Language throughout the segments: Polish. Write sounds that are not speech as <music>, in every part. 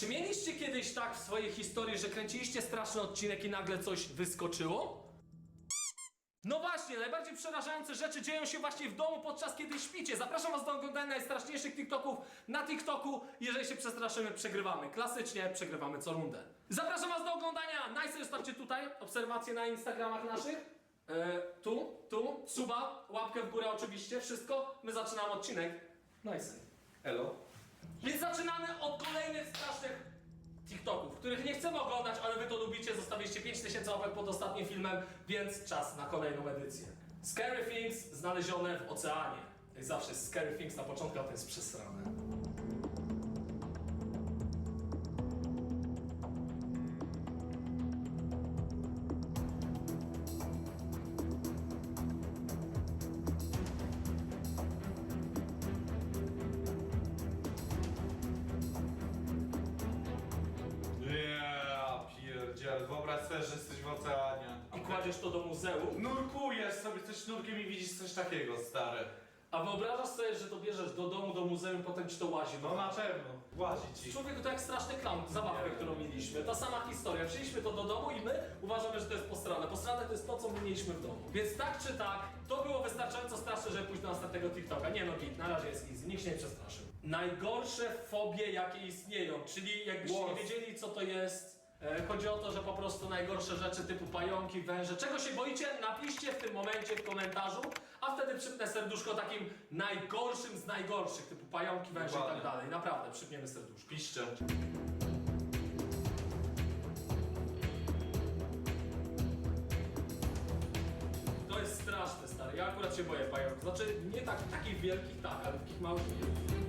Czy mieliście kiedyś tak w swojej historii, że kręciliście straszny odcinek i nagle coś wyskoczyło? No właśnie, najbardziej przerażające rzeczy dzieją się właśnie w domu podczas kiedy śpicie. Zapraszam was do oglądania najstraszniejszych TikToków na TikToku. Jeżeli się przestraszymy, przegrywamy. Klasycznie przegrywamy co rundę. Zapraszam was do oglądania. Nice, zostawcie tutaj obserwacje na Instagramach naszych. E, tu, tu, suba, łapkę w górę oczywiście, wszystko. My zaczynamy odcinek. Nice. Elo. Więc zaczynamy od kolejnych strasznych TikToków, których nie chcemy oglądać, ale wy to lubicie. Zostawiliście 5000 łapek pod ostatnim filmem, więc czas na kolejną edycję. Scary Things znalezione w oceanie. Jak zawsze Scary Things na początku, a to jest przesrane. Kładziesz to do muzeum. Nurkujesz sobie coś sznurkiem i widzisz coś takiego, stary. A wyobrażasz sobie, że to bierzesz do domu, do muzeum, potem ci to łazi. No na pewno, łazi ci. Człowieku, to jak straszny clown, zabawkę, którą mieliśmy. Ta sama historia. Przyjęliśmy to do domu i my uważamy, że to jest postrane. Postrane to jest to, co my mieliśmy w domu. Więc tak czy tak, to było wystarczająco straszne, żeby pójść do następnego TikToka. Nie no, git, na razie jest easy, nikt się nie przestraszył. Najgorsze fobie, jakie istnieją, czyli jakbyście nie wiedzieli, co to jest. E, Chodzi o to, że po prostu najgorsze rzeczy typu pająki, węże. Czego się boicie? Napiszcie w tym momencie w komentarzu, a wtedy przypnę serduszko takim najgorszym z najgorszych, typu pająki, węże i tak Dokładnie. dalej. Naprawdę, przypniemy serduszko. Piszcie. To jest straszne, stary. Ja akurat się boję pająków. Znaczy, nie tak, takich wielkich tak, ale takich małych nie.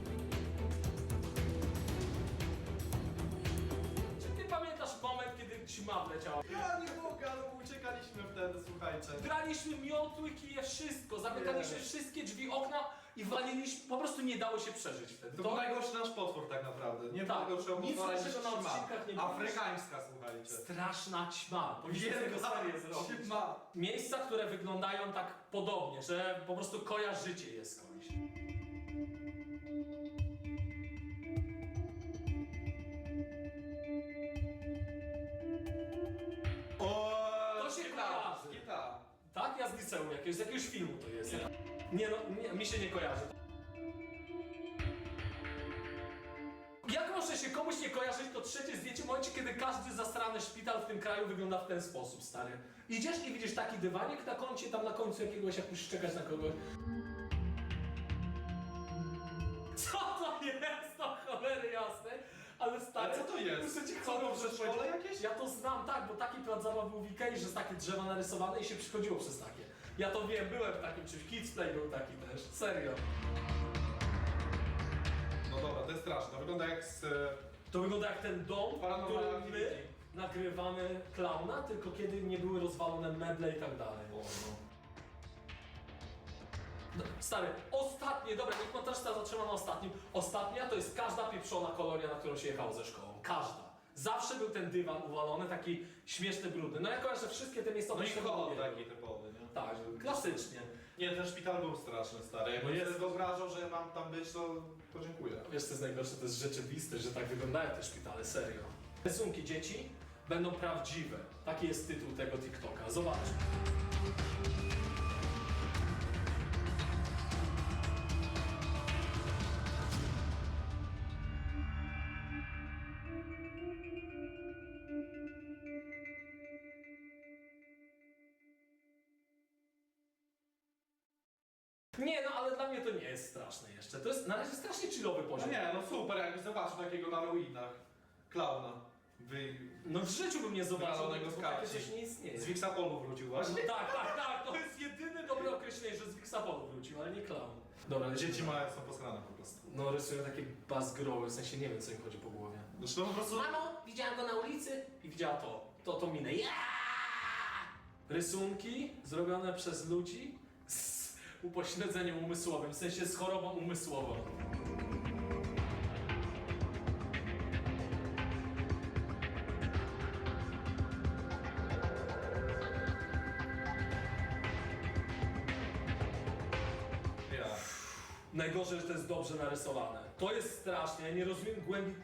Wleciała? Ja nie mogę, ale uciekaliśmy wtedy, słuchajcie. Braliśmy miotły, kije, wszystko. Zamykaliśmy wszystkie drzwi, okna i waliliśmy. Po prostu nie dało się przeżyć wtedy. To był najgorszy nasz potwór tak naprawdę. Nie Tak. najgorszy Nic potwór, lepszego na odcinkach nie było. Afrykańska, słuchajcie. Straszna ćma. Powinniśmy z tego serię zrobić. Ma. Miejsca, które wyglądają tak podobnie, że po prostu kojarzycie je skądś. Liceum jakiegoś, z jakiegoś filmu to jest. Nie no, nie, mi się nie kojarzy. Jak może się komuś nie kojarzyć to trzecie zdjęcie w momencie, kiedy każdy zasrany szpital w tym kraju wygląda w ten sposób, stary? Idziesz i widzisz taki dywanik na koncie, tam na końcu jakiegoś, jak musisz czekać na kogoś. Co to jest? To cholery jasne. Ale stary, Ale co to jest? Muszę ci Co chorą w powiedzieć. jakieś? Ja to znam, tak, bo taki plac zabaw był w Ikei, że jest takie drzewa narysowane i się przychodziło przez takie. Ja to wiem, byłem w takim czymś, Kids Play był taki też, serio. No dobra, to jest straszne. To wygląda jak z... e, To wygląda jak ten dom, w Paranormal którym my Activity. nagrywamy klauna, tylko kiedy nie były rozwalone meble i tak dalej. O, no. No, Stary, ostatnie, dobra, niech montaż teraz zatrzyma na ostatnim. Ostatnia to jest każda pieprzona kolonia, na którą się jechało ze szkołą. Każda. Zawsze był ten dywan uwalony, taki śmieszny, brudny. No ja kojarzę wszystkie te No miejscowości. i były. taki typowy, nie? Tak, klasycznie. Nie, ten szpital był straszny, stary. Jak No no jest. jest. wyobrażał, że mam tam być, to, to dziękuję. Wiesz, co jest najgorsze? To jest rzeczywiste, że tak wyglądają te szpitale, serio. Rysunki dzieci będą prawdziwe. Taki jest tytuł tego TikToka. Zobacz. Nie, no ale dla mnie to nie jest straszne jeszcze. To jest na razie strasznie chillowy No poziom. nie, no super, jakbyś zobaczył takiego na ruinach. Klauna. Wy... No w życiu bym nie zobaczył, Wywalonego bo z takie kapci. coś nie istnieje. Z Wixapolu wrócił No właśnie. tak, tak, tak, to <laughs> jest jedyne dobre określenie, że z Wixapolu wrócił, ale nie clown. Dobra, Dzieci dzieci małe są posrane po prostu. No rysują takie bazgroły, w sensie nie wiem co im chodzi po głowie. Znaczy no po prostu... Mamo, widziałam go na ulicy i widziała to, to, to minę. Ja! Rysunki zrobione przez ludzi upośledzeniem umysłowym, w sensie z chorobą umysłową. Ja. Najgorzej, że to jest dobrze narysowane. To jest straszne, ja nie rozumiem głębi...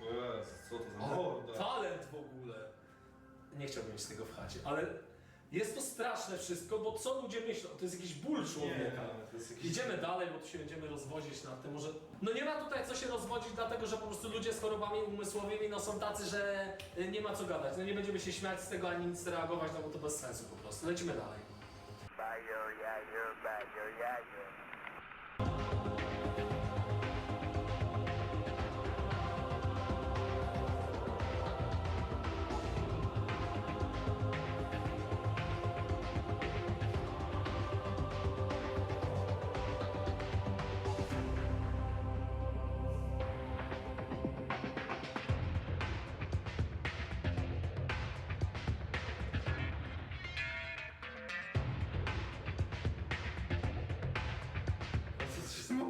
Co to za morda? talent w ogóle. Nie chciałbym mieć tego w chacie, ale jest to straszne wszystko, bo co ludzie myślą? To jest jakiś ból człowieka. to jest jakiś... Idziemy dalej, bo tu się będziemy rozwodzić nad tym. Może. No nie ma tutaj co się rozwodzić, dlatego że po prostu ludzie z chorobami umysłowymi no są tacy, że y, nie ma co gadać. No nie będziemy się śmiać z tego ani nic reagować, no bo to bez sensu po prostu. Lecimy dalej.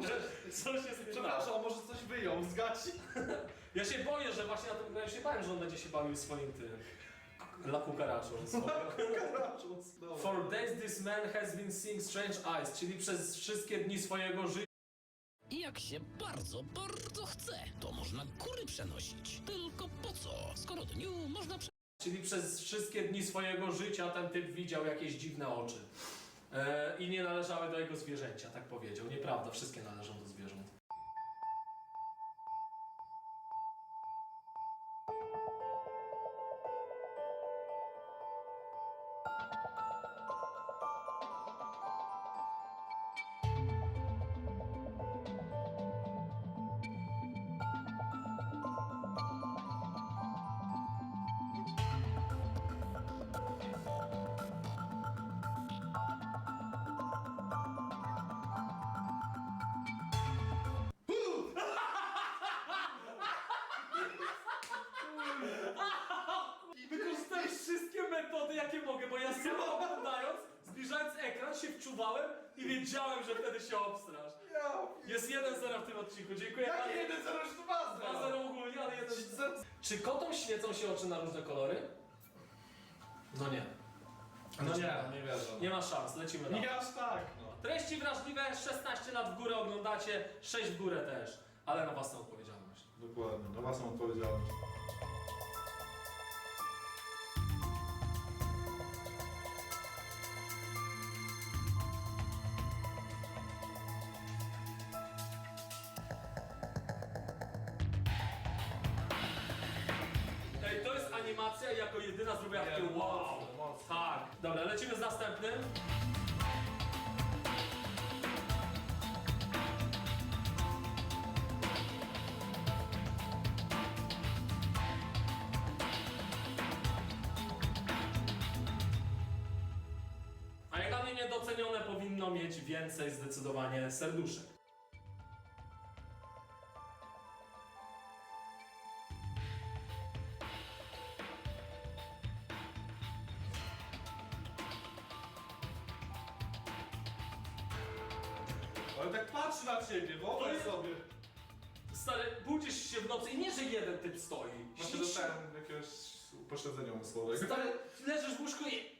Może... Coś jest nie tak. Przepraszam, może coś wyjął z gaci? Ja się boję, że właśnie na tym graniu się bałem, że on będzie się bawił swoim tym. La cucarachą. <laughs> Dobra. For days this man has been seeing strange eyes, czyli przez wszystkie dni swojego życia. I jak się bardzo, bardzo chce, to można góry przenosić. Tylko po co, skoro dniu można prze... Czyli przez wszystkie dni swojego życia ten typ widział jakieś dziwne oczy. E, I nie należały do jego zwierzęcia, tak powiedział. Nieprawda, wszystkie należą do zwierząt. I wiedziałem, że wtedy się obstrasz. Jest 1-0 w tym odcinku, dziękuję Jaki bardzo. jeden zero, już dwa zero? 2-0 ogólnie, ale 1 Czy kotom świecą się oczy na różne kolory? No nie. No nie, nie wierzę. Nie ma szans, lecimy dalej. Nie aż tak, no. Treści wrażliwe, 16 lat w górę oglądacie, 6 w górę też, ale na własną odpowiedzialność. Dokładnie, na własną odpowiedzialność. Animacja i jako jedyna zrobiła takie wow. Tak. Dobra, lecimy z następnym. A jak dla mnie niedocenione powinno mieć więcej zdecydowanie serduszek. Budzisz się w nocy i nie, że jeden typ stoi. Właśnie Śnisz- dostałem jakiegoś upośledzenia umysłowego. Stary, leżysz w łóżku i...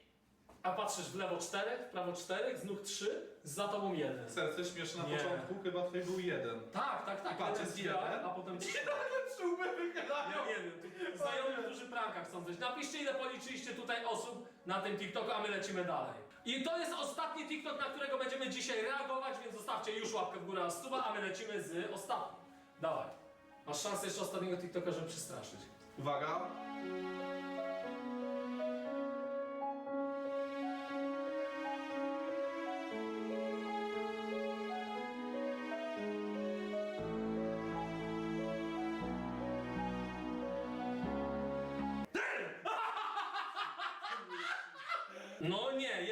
A patrzysz w lewo czterech, w prawo czterech, z nóg trzy, za tobą jeden. Serce śmieszne na Nie. początku, chyba tutaj był jeden. Tak, tak, tak. Patrz, jeden jest zbira, jeden. a potem trzy. Czubę wychylają! Ja nie wiem, tu znajomi, którzy pranka chcą coś. Napiszcie ile policzyliście tutaj osób na tym TikToku, a my lecimy dalej. I to jest ostatni TikTok, na którego będziemy dzisiaj reagować, więc zostawcie już łapkę w górę, a stuba, a my lecimy z ostatnim. Dawaj. Masz szansę jeszcze ostatniego TikToka, żeby przestraszyć. Uwaga. No nie,